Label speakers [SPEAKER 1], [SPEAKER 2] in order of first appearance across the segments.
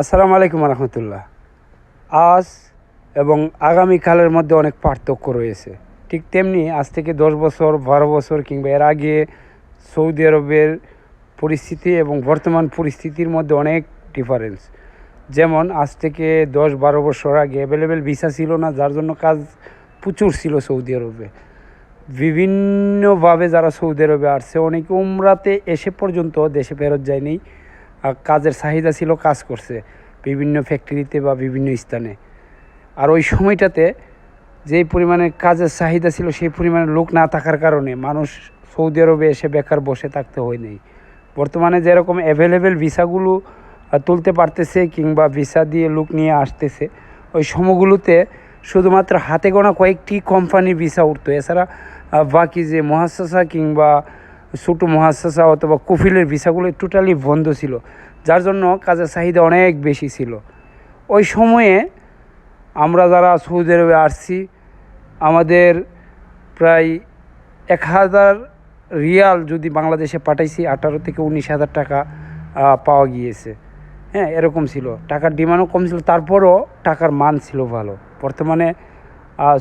[SPEAKER 1] আসসালামু আলাইকুম রহমতুল্লাহ। আজ এবং আগামীকালের মধ্যে অনেক পার্থক্য রয়েছে। ঠিক তেমনি আজ থেকে দশ বছর, বারো বছর কিংবা এর আগে সৌদি আরবের পরিস্থিতি এবং বর্তমান পরিস্থিতির মধ্যে অনেক ডিফারেন্স যেমন আজ থেকে দশ, বারো বছর আগে অ্যাভেলেবেল ভিসা ছিল না, যার জন্য কাজ প্রচুর ছিল সৌদি আরবে। বিভিন্নভাবে যারা সৌদি আরবে আসছে, অনেকে উমরাতে এসে পর্যন্ত দেশে ফেরত যায়নি। কাজের চাহিদা ছিল কাজ করছে বিভিন্ন ফ্যাক্টরিতে বা বিভিন্ন স্থানে। আর ওই সময়টাতে যেই পরিমাণে কাজের চাহিদা ছিল সেই পরিমাণে লোক না থাকার কারণে মানুষ সৌদি আরবে এসে বেকার বসে থাকতে হয় নেই। বর্তমানে যেরকম অ্যাভেলেবেল ভিসাগুলো তুলতে পারতেছে কিংবা ভিসা দিয়ে লোক নিয়ে আসতেছে, ওই সময়গুলোতে শুধুমাত্র হাতে গোনা কয়েকটি কোম্পানির ভিসা উঠতো। এছাড়া বাকি যে মহাশাসা কিংবা ছোটো মহাশাসা অথবা কফিলের ভিসাগুলো টোটালি বন্ধ ছিল, যার জন্য কাজের চাহিদা অনেক বেশি ছিল। ওই সময়ে আমরা যারা সৌদি আরবে আসছি, আমাদের প্রায় এক হাজার রিয়াল যদি বাংলাদেশে পাঠাইছি, আঠারো থেকে উনিশ হাজার টাকা পাওয়া গিয়েছে। হ্যাঁ এরকম ছিল। টাকার ডিমান্ডও কম ছিল, তারপরও টাকার মান ছিল ভালো। বর্তমানে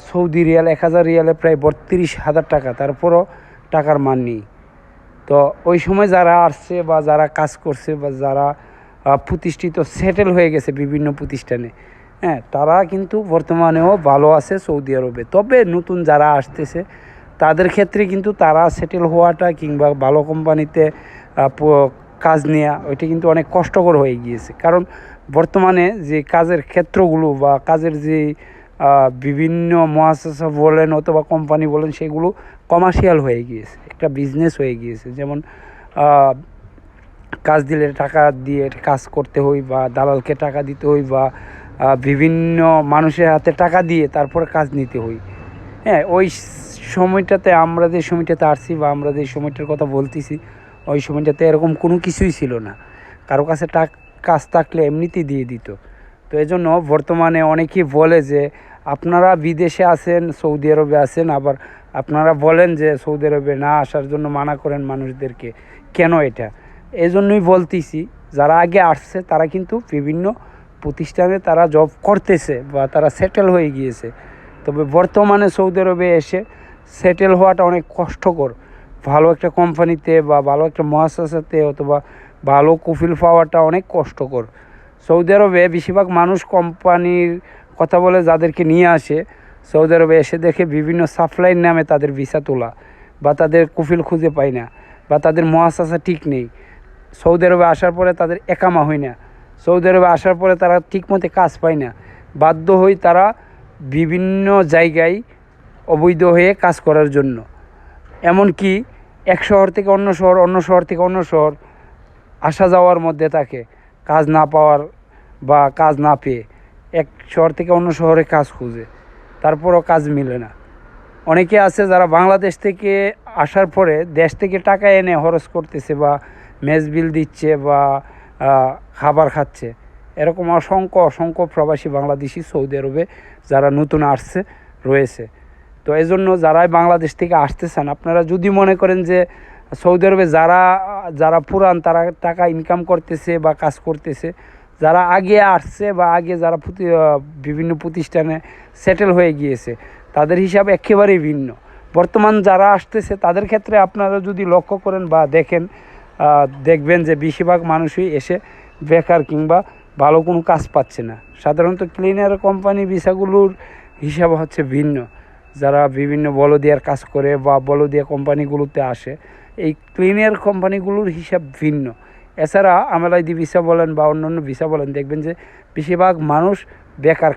[SPEAKER 1] সৌদি রিয়াল এক হাজার রিয়ালে প্রায় বত্রিশ হাজার টাকা, তারপরও টাকার মান নেই। তো ওই সময় যারা আসছে বা যারা কাজ করছে বা যারা প্রতিষ্ঠিত সেটেল হয়ে গেছে বিভিন্ন প্রতিষ্ঠানে হ্যাঁ তারা কিন্তু বর্তমানেও ভালো আছে সৌদি আরবে। তবে নতুন যারা আসতেছে, তাদের ক্ষেত্রে কিন্তু তারা সেটেল হওয়াটা কিংবা ভালো কোম্পানিতে কাজ নেওয়া ওইটা কিন্তু অনেক কষ্টকর হয়ে গিয়েছে। কারণ বর্তমানে যে কাজের ক্ষেত্রগুলো বা কাজের যে বিভিন্ন মহাশাসা বলেন অথবা কোম্পানি বলেন, সেগুলো কমার্শিয়াল হয়ে গিয়েছে, একটা বিজনেস হয়ে গিয়েছে। যেমন কাজ দিলে টাকা দিয়ে কাজ করতে হই বা দালালকে টাকা দিতে হই বা বিভিন্ন মানুষের হাতে টাকা দিয়ে তারপরে কাজ নিতে হই। হ্যাঁ ওই সময়টাতে আমরা যে সময়টাতে আসছি বা আমরা যে সময়টার কথা বলতেছি, ওই সময়টাতে এরকম কোনো কিছুই ছিল না। কারও কাছে টাক, কাজ থাকলে এমনিতেই দিয়ে দিত। তো এজন্য বর্তমানে অনেকেই বলে যে আপনারা বিদেশে আছেন, সৌদি আরবে আছেন, আবার আপনারা বলেন যে সৌদি আরবে না আসার জন্য মানা করেন মানুষদেরকে। কেন এটা? এই জন্যই বলতেছি, যারা আগে আসছে তারা কিন্তু বিভিন্ন প্রতিষ্ঠানে তারা জব করতেছে বা তারা সেটেল হয়ে গিয়েছে। তবে বর্তমানে সৌদি আরবে এসে সেটেল হওয়াটা অনেক কষ্টকর। ভালো একটা কোম্পানিতে বা ভালো একটা মহাশাসাতে অথবা ভালো কফিল পাওয়াটা অনেক কষ্টকর। সৌদি আরবে বেশিরভাগ মানুষ কোম্পানির কথা বলে যাদেরকে নিয়ে আসে, সৌদি আরবে এসে দেখে বিভিন্ন সাপ্লাইয়ের নামে তাদের ভিসা তোলা বা তাদের কফিল খুঁজে পায় না বা তাদের মহাশাসা ঠিক নেই। সৌদি আরবে আসার পরে তাদের একামা হয় না। সৌদি আরবে আসার পরে তারা ঠিকমতো কাজ পায় না। বাধ্য হয়ে তারা বিভিন্ন জায়গায় অবৈধ হয়ে কাজ করার জন্য। এমনকি এক শহর থেকে অন্য শহর অন্য শহর থেকে অন্য শহর আসা যাওয়ার মধ্যে থাকে কাজ না পাওয়ার বা কাজ না পেয়ে এক শহর থেকে অন্য শহরে কাজ খুঁজে। তারপরও কাজ মিলে না। অনেকে আছে যারা বাংলাদেশ থেকে আসার পরে দেশ থেকে টাকা এনে খরচ করতেছে বা মেজ বিল দিচ্ছে বা খাবার খাচ্ছে। এরকম অসংখ্য অসংখ্য প্রবাসী বাংলাদেশি সৌদি আরবে যারা নতুন আসছে, রয়েছে। তো এই জন্য যারাই বাংলাদেশ থেকে আসতেছেন, আপনারা যদি মনে করেন যে সৌদি আরবে যারা যারা পুরান তারা টাকা ইনকাম করতেছে বা কাজ করতেছে যারা আগে আসছে বা আগে যারা বিভিন্ন প্রতিষ্ঠানে সেটেল হয়ে গিয়েছে, তাদের হিসাব একেবারেই ভিন্ন। বর্তমান যারা আসতেছে, তাদের ক্ষেত্রে আপনারা যদি লক্ষ্য করেন বা দেখেন দেখবেন যে বেশিরভাগ মানুষই এসে বেকার কিংবা ভালো কোনো কাজ পাচ্ছে না। সাধারণত ক্লিনার কোম্পানি ভিসাগুলোর হিসাব হচ্ছে ভিন্ন। যারা বিভিন্ন বলদিয়ার কাজ করে বা বলদিয়া কোম্পানিগুলোতে আসে, এই ক্লিনার কোম্পানিগুলোর হিসাব ভিন্ন। এছাড়া আমালাইদি ভিসা বলেন বা অন্যান্য ভিসা বলেন দেখবেন যে বেশিরভাগ মানুষ বেকার